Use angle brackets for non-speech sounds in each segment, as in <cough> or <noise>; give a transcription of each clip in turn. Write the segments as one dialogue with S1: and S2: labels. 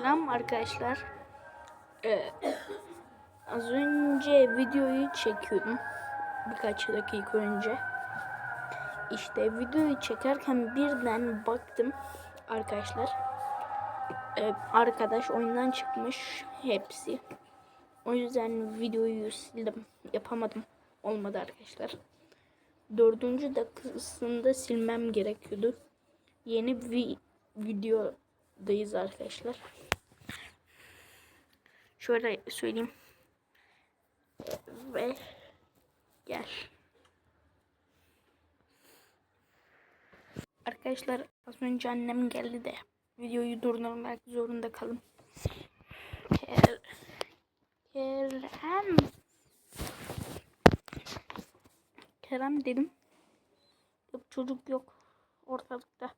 S1: Selam arkadaşlar. Ee, az önce videoyu çekiyordum. Birkaç dakika önce. İşte videoyu çekerken birden baktım arkadaşlar. Ee, arkadaş oyundan çıkmış hepsi. O yüzden videoyu sildim. Yapamadım. Olmadı arkadaşlar. Dördüncü dakikasında silmem gerekiyordu. Yeni bir videodayız arkadaşlar. Şöyle söyleyeyim. Ve gel. Arkadaşlar az önce annem geldi de videoyu durdurmak zorunda kalın. Ker Kerem. Kerem dedim. Yok çocuk yok ortalıkta.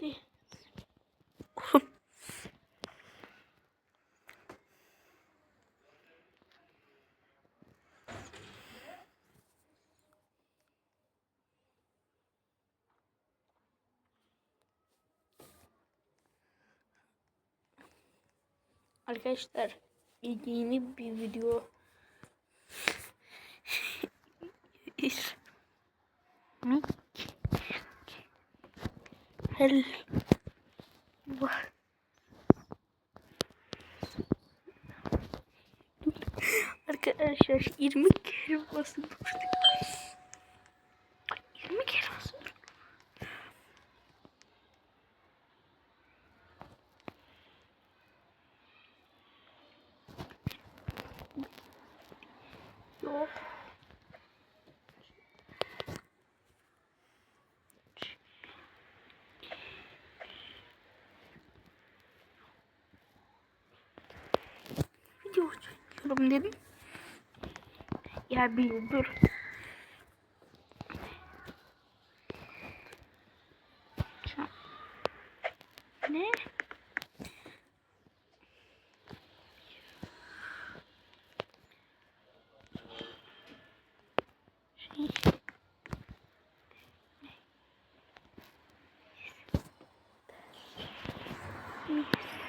S1: De. Arkadaşlar yeni bir video. Mik Hel Var Arkadaşlar 20 kere basın. 20 kere basın Yok. Video çekiyorum dedim. Ya bir dur. Ne?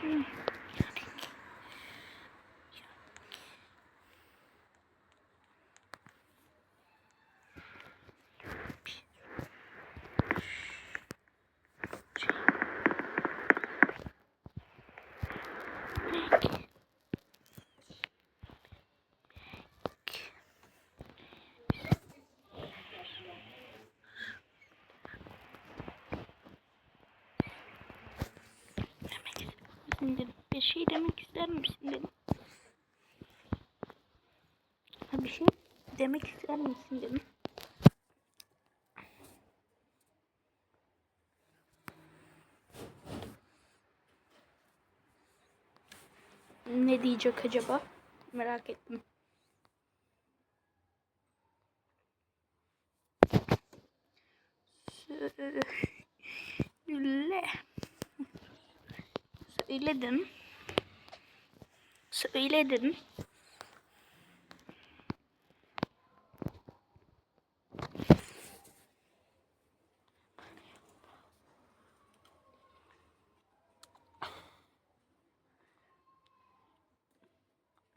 S1: Şey. Dedim. Bir şey demek ister misin dedim. Bir şey demek ister misin dedim. Ne diyecek acaba? Merak ettim. Söyle. Söyledim. Söyledim.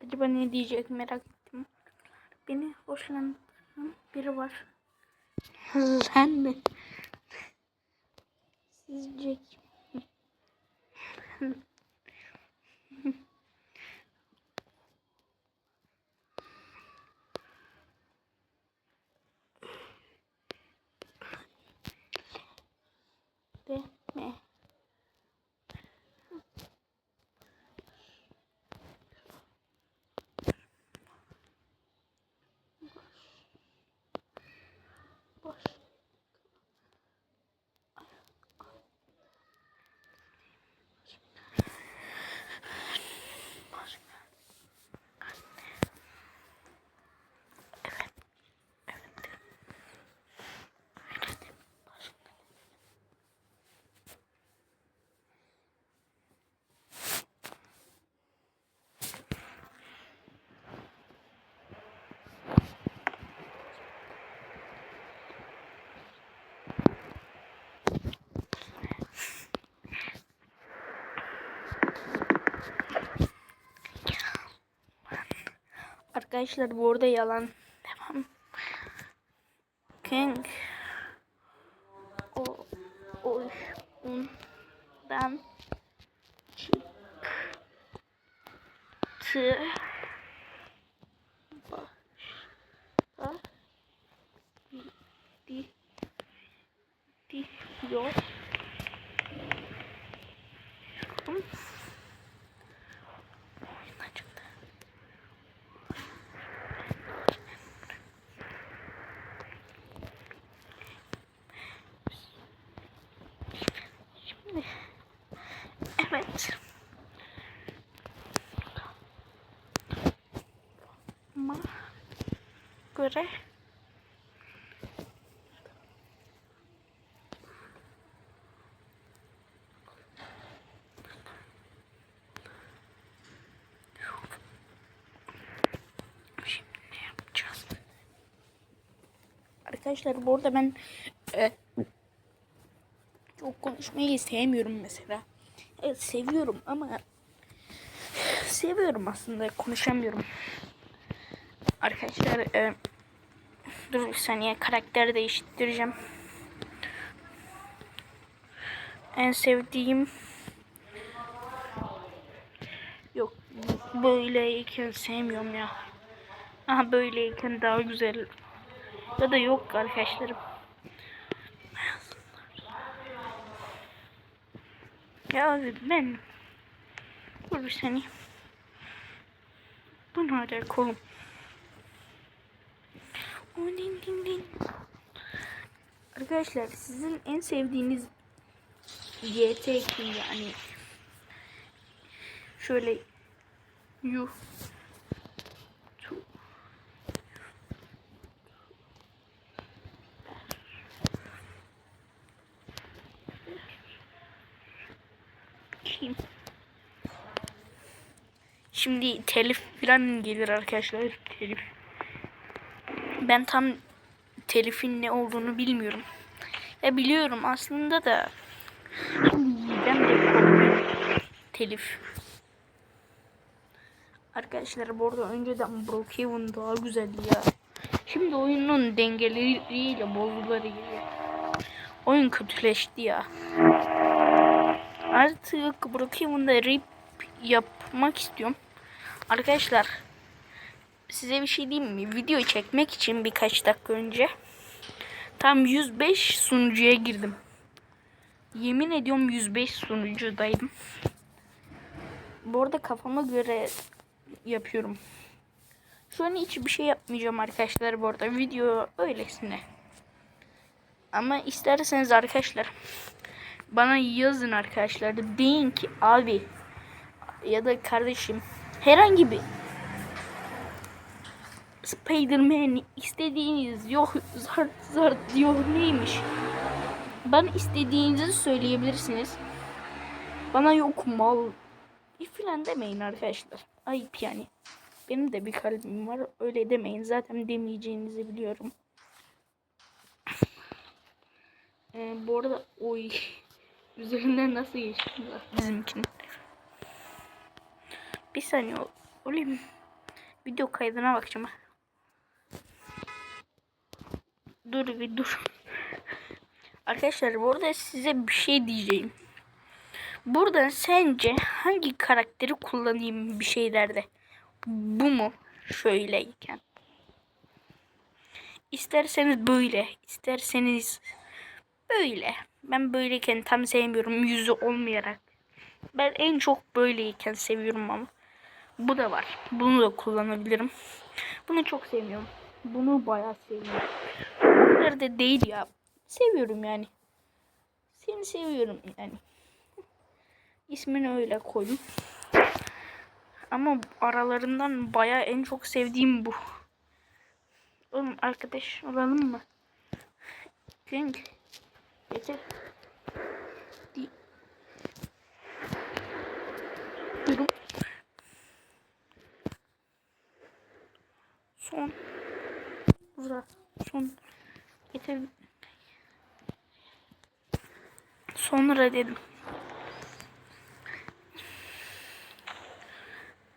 S1: Acaba ne diyecek merak ettim. Beni hoşlandıran biri var. Sen mi? Sizce kim? Arkadaşlar bu arada yalan. Devam. King. O. O. Ondan. Çık. Tı. Başa. Di. Di. Yok. Oyundan çıktı. Şimdi evet. Ma göre Şimdi ne? Arkadaşlar bu arada ben e, çok konuşmayı sevmiyorum mesela. Evet seviyorum ama seviyorum aslında konuşamıyorum. Arkadaşlar e, dur bir saniye karakter değiştireceğim. En sevdiğim yok böyleyken sevmiyorum ya. Aha böyleyken daha güzel. Ya da yok arkadaşlarım. Ya ben dur bir saniye. Bu ne hala kolum? Din din. Arkadaşlar sizin en sevdiğiniz YT kim yani? Şöyle yu tu kim? Şimdi telif falan gelir arkadaşlar. Telif. Ben tam telifin ne olduğunu bilmiyorum. Ya biliyorum aslında da. Ben de. Telif. Arkadaşlar bu arada önceden Brookhaven daha güzeldi ya. Şimdi oyunun dengeleriyle bozulları geliyor. Oyun kötüleşti ya. Artık Brookhaven'da rip yapmak istiyorum. Arkadaşlar size bir şey diyeyim mi? Video çekmek için birkaç dakika önce tam 105 sunucuya girdim. Yemin ediyorum 105 sunucudaydım. Bu arada kafama göre yapıyorum. Şu an hiçbir şey yapmayacağım arkadaşlar bu arada. Video öylesine. Ama isterseniz arkadaşlar bana yazın arkadaşlar. Deyin ki abi ya da kardeşim herhangi bir Spider-Man istediğiniz yok zart zart diyor neymiş? Bana istediğinizi söyleyebilirsiniz. Bana yok mal filan demeyin arkadaşlar. Ayıp yani. Benim de bir kalbim var. Öyle demeyin. Zaten demeyeceğinizi biliyorum. <laughs> Ee, bu arada oy üzerinden nasıl geçti bizimkinin. Bir saniye olayım. Video kaydına bakacağım. Dur bir dur. Arkadaşlar burada size bir şey diyeceğim. Burada sence hangi karakteri kullanayım bir şeylerde? Bu mu? Şöyleyken. İsterseniz böyle, isterseniz böyle. Ben böyleyken tam sevmiyorum yüzü olmayarak. Ben en çok böyleyken seviyorum ama. Bu da var. Bunu da kullanabilirim. Bunu çok sevmiyorum. Bunu bayağı seviyorum. Da değil ya. Seviyorum yani. Seni seviyorum yani. İsmini öyle koydum. Ama aralarından bayağı en çok sevdiğim bu. Oğlum arkadaş olalım mı? Gang. Yeter. Durum. Son. Bura. Son. Yeter. Sonra dedim.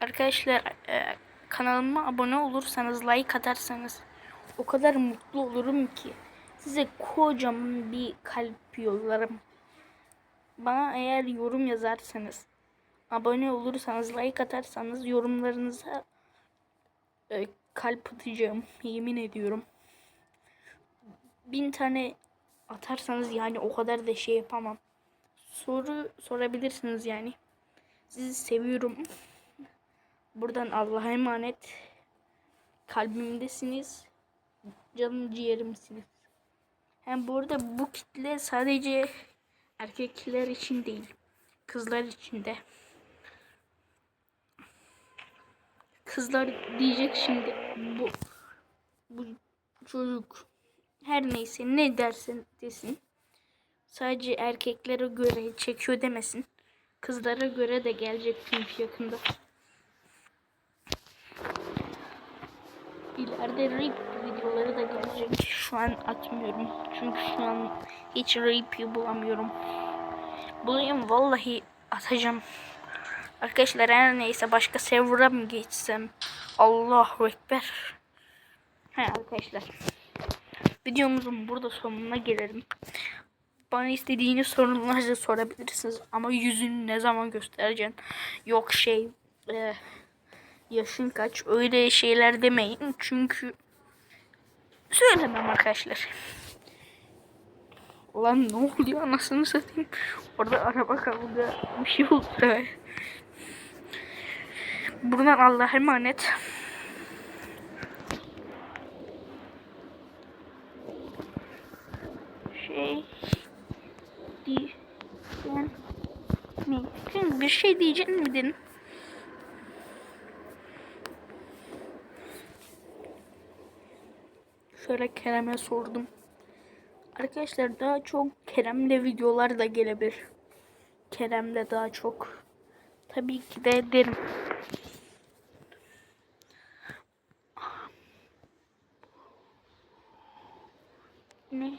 S1: Arkadaşlar e, kanalıma abone olursanız, like atarsanız o kadar mutlu olurum ki size kocaman bir kalp yollarım. Bana eğer yorum yazarsanız, abone olursanız, like atarsanız yorumlarınıza e, kalp atacağım. Yemin ediyorum. Bin tane atarsanız yani o kadar da şey yapamam. Soru sorabilirsiniz yani. Sizi seviyorum. Buradan Allah'a emanet. Kalbimdesiniz. Canım ciğerimsiniz. Hem bu arada bu kitle sadece erkekler için değil. Kızlar için de. Kızlar diyecek şimdi bu bu çocuk her neyse ne dersin desin. Sadece erkeklere göre çekiyor demesin. Kızlara göre de gelecek çünkü yakında. İleride rape videoları da gelecek. Şu an atmıyorum. Çünkü şu an hiç rape'yi bulamıyorum. Bulayım vallahi atacağım. Arkadaşlar her neyse başka server'a mı geçsem? Allahu Ekber. He arkadaşlar. Videomuzun burada sonuna gelelim. Bana istediğiniz sorunları sorabilirsiniz. Ama yüzünü ne zaman göstereceksin? Yok şey... E, yaşın kaç? Öyle şeyler demeyin. Çünkü... Söylemem arkadaşlar. Lan ne oluyor anasını satayım. Orada araba kavga bir şey oldu. Buradan Allah'a emanet. Mi? Bir şey diyeceğim mi dedim. Şöyle Kerem'e sordum. Arkadaşlar daha çok Kerem'le videolar da gelebilir. Kerem'le daha çok. Tabii ki de derim. Ne?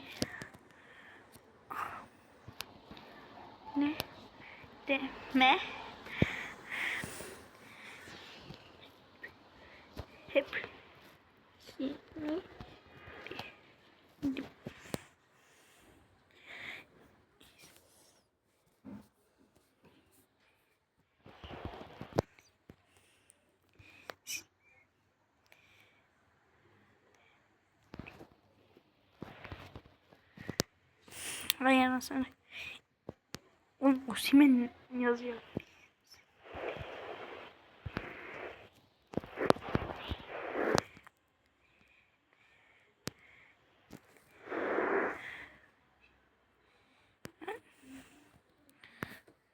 S1: Deme. Hep. Vay anasını. Oğlum Osimen yazıyor.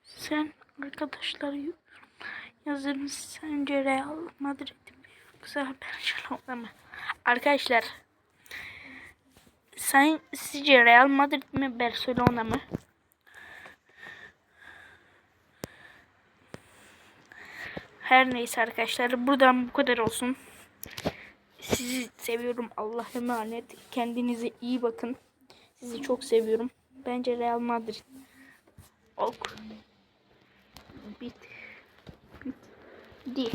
S1: Sen arkadaşlar yazın sence Real Madrid mi yoksa Barcelona mı? Arkadaşlar sen sizce Real Madrid mi Barcelona mı? Her neyse arkadaşlar buradan bu kadar olsun. Sizi seviyorum. Allah'a emanet. Kendinize iyi bakın. Sizi çok seviyorum. Bence Real Madrid. Ok. Bit. Bit. Di.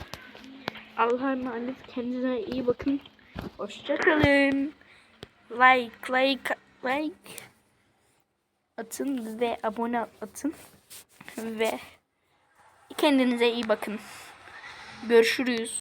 S1: Allah'a emanet. Kendinize iyi bakın. Hoşçakalın. Like, like, like atın ve abone atın ve kendinize iyi bakın. Görüşürüz.